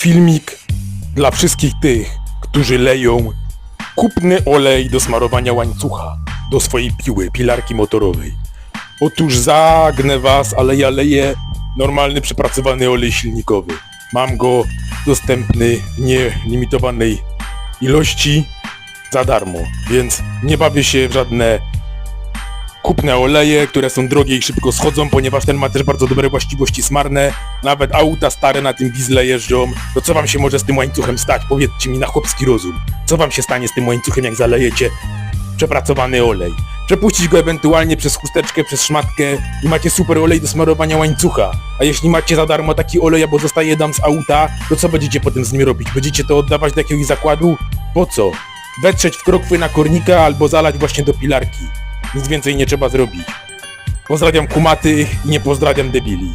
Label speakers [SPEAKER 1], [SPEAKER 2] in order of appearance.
[SPEAKER 1] Filmik dla wszystkich tych, którzy leją kupny olej do smarowania łańcucha do swojej piły, pilarki motorowej. Otóż zagnę was, ale ja leję normalny, przepracowany olej silnikowy. Mam go dostępny w nielimitowanej ilości za darmo, więc nie bawię się w żadne kupne oleje, które są drogie i szybko schodzą, ponieważ ten ma też bardzo dobre właściwości smarne. Nawet auta stare na tym diesle jeżdżą. To co wam się może z tym łańcuchem stać? Powiedzcie mi na chłopski rozum. Co wam się stanie z tym łańcuchem, jak zalejecie przepracowany olej? Przepuścić go ewentualnie przez chusteczkę, przez szmatkę i macie super olej do smarowania łańcucha. A jeśli macie za darmo taki olej, albo zostaje dam z auta, to co będziecie potem z nim robić? Będziecie to oddawać do jakiegoś zakładu? Po co? Wetrzeć w krokwy na kornika albo zalać właśnie do pilarki. Nic więcej nie trzeba zrobić. Pozdrawiam kumatych i nie pozdrawiam debili.